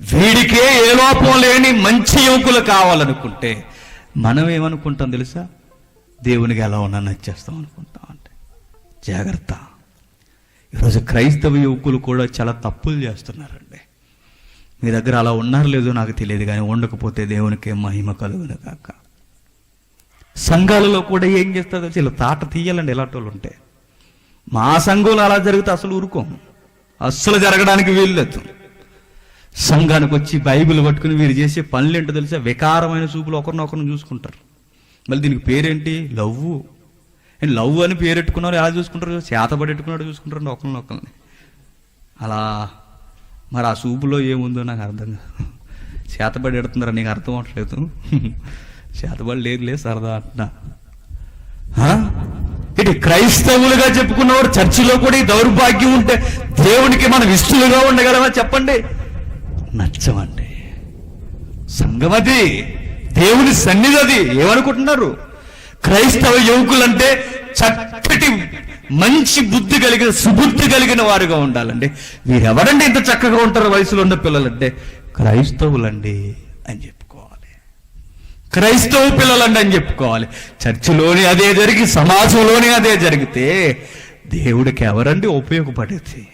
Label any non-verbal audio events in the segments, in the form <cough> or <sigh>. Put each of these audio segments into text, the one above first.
వీడికే ఏ లోపం లేని మంచి యువకులు కావాలనుకుంటే మనం ఏమనుకుంటాం తెలుసా? దేవునికి ఎలా ఉన్నా నచ్చేస్తాం అనుకుంటాం అంటే. జాగ్రత్త. ఈరోజు క్రైస్తవ యువకులు కూడా చాలా తప్పులు చేస్తున్నారండి. మీ దగ్గర అలా ఉన్నారు లేదో నాకు తెలియదు కానీ ఉండకపోతే దేవునికి మహిమ కలుగును కాక సంఘాలలో కూడా ఏం చేస్తారో ఇలా తాట తీయాలండి ఇలాంటి వాళ్ళు ఉంటే. మా సంఘంలో అలా జరిగితే అసలు ఊరుకోము. అస్సలు జరగడానికి వీల్లేదు. సంఘానికి వచ్చి బైబిల్ పట్టుకుని వీరు చేసే పనులు ఏంటో తెలిసే? వికారమైన చూపులు ఒకరినొకరిని చూసుకుంటారు. మళ్ళీ దీనికి పేరేంటి? లవ్ లవ్ అని పేరెట్టుకున్నారు ఎలా చూసుకుంటారు? చేతబడెట్టుకున్నాడు చూసుకుంటారు ఒకరినొకరిని అలా మరి ఆ చూపులో ఏముందో నాకు అర్థం కాదు. చేతబడి ఎడుతున్నారా? నీకు అర్థం అవట్లేదు. చేతబడి లేదు లేదు సరదా అంటున్నా. ఇటు క్రైస్తవులుగా చెప్పుకున్నవారు చర్చిలో కూడా ఈ దౌర్భాగ్యం ఉంటే దేవునికి మనం ఇష్టలుగా ఉండగలమా? చెప్పండి. నచ్చమండి సంగమది దేవుని సన్నిధి అది ఏమనుకుంటున్నారు? క్రైస్తవ యువకులంటే చక్కటి మంచి బుద్ధి కలిగిన సుబుద్ధి కలిగిన వారుగా ఉండాలండి. వీరెవరండి ఇంత చక్కగా ఉంటారు వయసులో ఉన్న పిల్లలంటే? క్రైస్తవులండి అని చెప్పుకోవాలి. క్రైస్తవ పిల్లలండి అని చెప్పుకోవాలి. చర్చిలోని అదే జరిగి సమాజంలోని అదే జరిగితే దేవుడికి ఎవరండి ఉపయోగపడేది?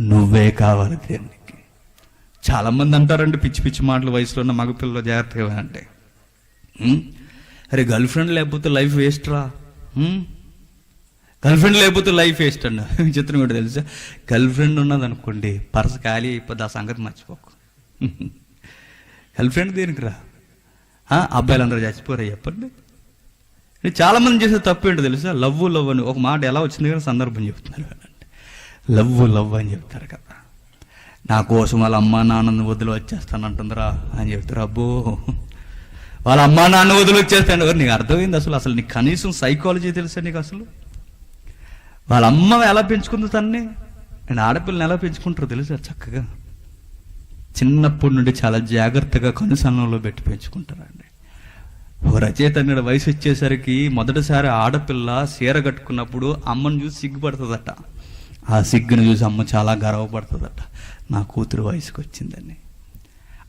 నువ్వే కావాలి దేవుని చాలామంది అంటారండి పిచ్చి పిచ్చి మాటలు వయసులో ఉన్న మగపిల్లలు జాగ్రత్తగా అంటే అరే గర్ల్ ఫ్రెండ్ లేకపోతే లైఫ్ వేస్ట్ రా గర్ల్ ఫ్రెండ్ లేకపోతే లైఫ్ వేస్ట్ అన్న <laughs> చిత్రం కూడా తెలుసా? గర్ల్ ఫ్రెండ్ ఉన్నది అనుకోండి పర్స్ ఖాళీ అయిపోద్ది ఆ సంగతి మర్చిపోకు. <laughs> గర్ల్ ఫ్రెండ్ దేనికి రా అబ్బాయిలందరూ చచ్చిపోరా చెప్పండి. చాలామంది చేసే తప్పు ఏంటో తెలుసా? లవ్ లవ్ అని ఒక మాట ఎలా వచ్చింది కానీ సందర్భం చెప్తున్నారు. లవ్ లవ్ అని చెప్తారు కదా. నా కోసం వాళ్ళ అమ్మా నాన్నని వదిలి వచ్చేస్తానంటుందిరా అని చెప్తారు. అబ్బో. వాళ్ళ అమ్మా నాన్న వదిలి వచ్చేస్తాను. ఎవరు నీకు అర్థమైంది అసలు? అసలు నీకు కనీసం సైకాలజీ తెలుసా నీకు అసలు? వాళ్ళ అమ్మ ఎలా పెంచుకుంది తన్ని? అండ్ ఆడపిల్లని ఎలా పెంచుకుంటారో తెలుసా చక్కగా? చిన్నప్పటి నుండి చాలా జాగ్రత్తగా కనుసన్నంలో పెట్టి పెంచుకుంటారండి. ఓ రచయిత నేడు వయసు వచ్చేసరికి మొదటిసారి ఆడపిల్ల చీర కట్టుకున్నప్పుడు అమ్మను చూసి సిగ్గుపడుతుందట. ఆ సిగ్గును చూసి అమ్మ చాలా గర్వపడుతుందట. నా కూతురు వయసుకు వచ్చిందని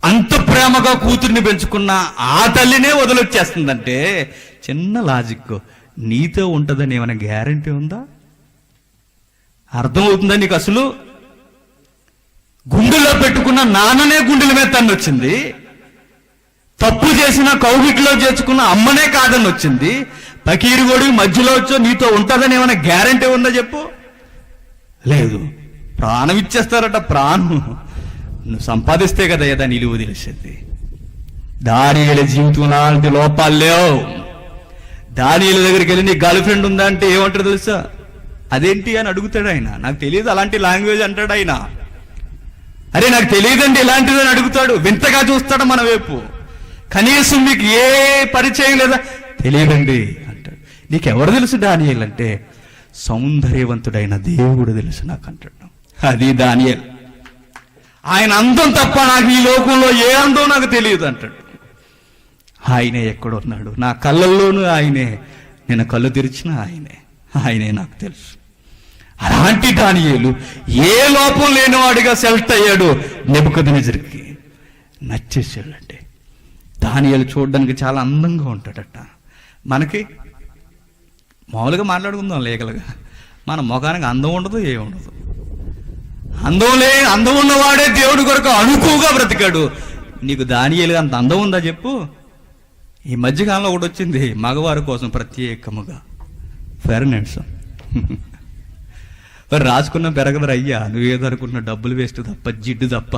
అంత ప్రేమగా కూతుర్ని పెంచుకున్న ఆ తల్లినే వదిలొచ్చేస్తుందంటే చిన్న లాజిక్. నీతో ఉంటుందని ఏమైనా గ్యారంటీ ఉందా? అర్థమవుతుందా నీకు అసలు? గుండెలో పెట్టుకున్న నాన్ననే గుండెల మీద తన్ను వచ్చింది తప్పు చేసిన కౌగిట్లో చేర్చుకున్న అమ్మనే కాదని వచ్చింది పకీరుగోడి మధ్యలో వచ్చో నీతో ఉంటుందని ఏమైనా గ్యారంటీ ఉందా చెప్పు? లేదు. ప్రాణం ఇచ్చేస్తారట ప్రాణం. నువ్వు సంపాదిస్తే కదా ఏదా నిలువ తెలిసింది. దానిల జీవితంలో అలాంటి లోపాలు లేవు. దానిల దగ్గరికి వెళ్ళి నీ గర్ల్ ఫ్రెండ్ ఉందా అంటే ఏమంటారు తెలుసా? అదేంటి అని అడుగుతాడు ఆయన. నాకు తెలియదు అలాంటి లాంగ్వేజ్ అంటాడు ఆయన. అరే నాకు తెలియదండి ఇలాంటిది అని అడుగుతాడు. వింతగా చూస్తాడు మన వైపు. కనీసం మీకు ఏ పరిచయం లేదా? తెలియదండి అంటాడు. నీకెవరు తెలుసు డానియల్ అంటే? సౌందర్యవంతుడైన దేవుడు తెలుసు నాకు అంటాడు అది దానియల్. ఆయన అందం తప్ప నాకు ఈ లోకంలో ఏ అందం నాకు తెలియదు అంటాడు. ఆయనే ఎక్కడున్నాడు? నా కళ్ళల్లోనూ ఆయనే. నేను కళ్ళు తెరిచిన ఆయనే. ఆయనే నాకు తెలుసు. అలాంటి దానియేలు ఏ లోపం లేనివాడిగా సెలెక్ట్ అయ్యాడు? నెబుకదినజరికి నచ్చేసాడు అంటే దానియాలు చూడడానికి చాలా అందంగా ఉంటాడట. మనకి మామూలుగా మాట్లాడుకుందాం లేఖలుగా మన ముఖానికి అందం ఉండదు ఏ ఉండదు. అందం లే అందం ఉన్నవాడే దేవుడి కొరకు అనుకువగా బ్రతికాడు. నీకు దానియేలుగా అంత అందం ఉందా చెప్పు. ఈ మధ్యకాలంలో ఒకటి వచ్చింది మగవారి కోసం ప్రత్యేకముగా. ఫెర్నెండ్స్ మరి రాసుకున్న పెరగదరు అయ్యా నువ్వేదో అనుకుంటున్న డబ్బులు వేస్ట్ తప్ప జిడ్డు తప్ప.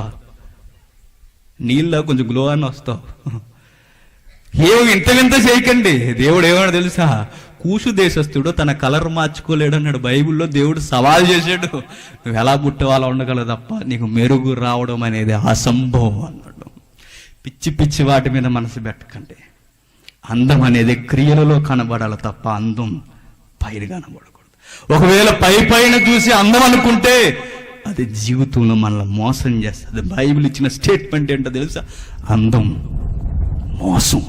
నీళ్ళ కొంచెం గ్లో అని వస్తావు. ఏమి ఇంత వింత చేయకండి దేవుడు ఏమన్నా తెలుసా? కూసు దేశస్థుడు తన కలర్ మార్చుకోలేడు అన్నాడు బైబిల్లో దేవుడు సవాల్ చేశాడు. నువ్వు ఎలా పుట్టే ఉండగలవు తప్ప నీకు మెరుగు రావడం అనేది అసంభవం అన్నాడు. పిచ్చి పిచ్చి వాటి మీద మనసు పెట్టకండి. అందం అనేది క్రియలలో కనబడాలి తప్ప అందం పైన కనబడకూడదు. ఒకవేళ పై పైన చూసి అందం అనుకుంటే అది జీవితంలో మనల్ని మోసం చేస్తుంది. బైబిల్ ఇచ్చిన స్టేట్మెంట్ ఏంటో తెలుసా? అందం మోసం